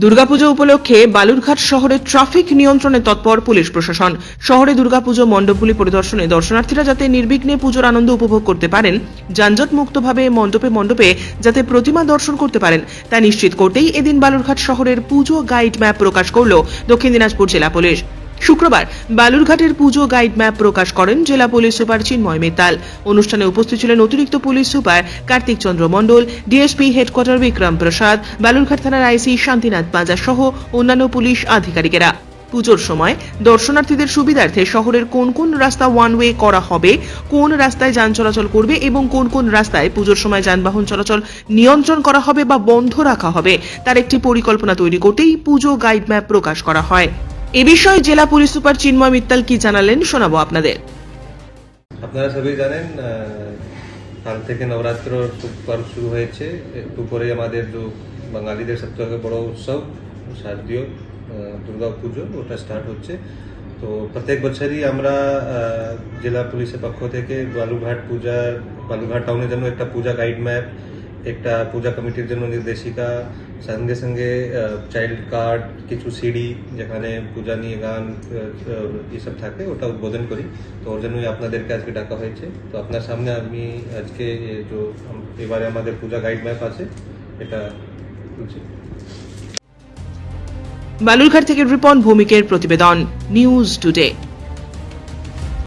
দুর্গাপুজো উপলক্ষে বালুরঘাট শহরে ট্রাফিক নিয়ন্ত্রণে তৎপর পুলিশ প্রশাসন। শহরে দুর্গাপুজো মণ্ডপগুলি পরিদর্শনে দর্শনার্থীরা যাতে নির্বিঘ্নে পুজোর আনন্দ উপভোগ করতে পারেন যানজট মুক্তভাবে মণ্ডপে মণ্ডপে যাতে প্রতিমা দর্শন করতে পারেন, তা নিশ্চিত করতেই এদিন বালুরঘাট শহরের পুজো গাইড ম্যাপ প্রকাশ করল দক্ষিণ দিনাজপুর জেলা পুলিশ। শুক্রবার বালুরঘাটের পুজো গাইড ম্যাপ প্রকাশ করেন জেলা পুলিশ সুপার চিন্ময় মিত্তাল অনুষ্ঠানে উপস্থিত ছিলেন অতিরিক্ত police super Kartik Chandra Mondal, DSP headquarter Bikram Prasad, Balurghat থানার আইসি শান্তিনাথ পাঁজা সহ অন্যান্য পুলিশ আধিকারিকেরা। পুজোর সময় দর্শনার্থীদের সুবিধার্থে শহরের কোন কোন রাস্তা ওয়ান ওয়ে করা হবে, কোন রাস্তায় যান চলাচল করবে এবং কোন কোন রাস্তায় পুজোর সময় যানবাহন চলাচল নিয়ন্ত্রণ করা হবে বা বন্ধ রাখা হবে, তার একটি পরিকল্পনা তৈরি করতেই পুজো গাইড ম্যাপ প্রকাশ করা হয়। এ বিষয়ে জেলা পুলিশ সুপার চিন্ময় মিত্তাল কি জানালেন শোনাবো আপনাদের। আপনারা সবাই জানেন কাল থেকে নবরাত্র পর্ব শুরু হয়েছে। একটু পরে আমাদের যে বাঙালিদের সবথেকে বড় উৎসব, শারদীয় দুর্গা পুজো ওটা স্টার্ট হচ্ছে। তো প্রত্যেক বছরই আমরা জেলা পুলিশের পক্ষ থেকে বালুঘাট পূজার বালুঘাট টাউনের জন্য একটা পূজা গাইড ম্যাপ একটা পূজা কমিটির জন্য নির্দেশিকা, সঙ্গে সঙ্গে চাইল্ড কার্ড কিছু সিডি যেখানে পূজা নিয়ে গান এসব থাকে, ওটা উদ্বোধন করি। তো ওর জন্যই আপনাদেরকে আজকে ডাকা হয়েছে। তো আপনার সামনে আমি আজকে এবারে আমাদের পূজা গাইড ম্যাপ আছে, এটা তুলছি। বালুরঘাট থেকে রিপন ভৌমিকের প্রতিবেদন, নিউজ টুডে।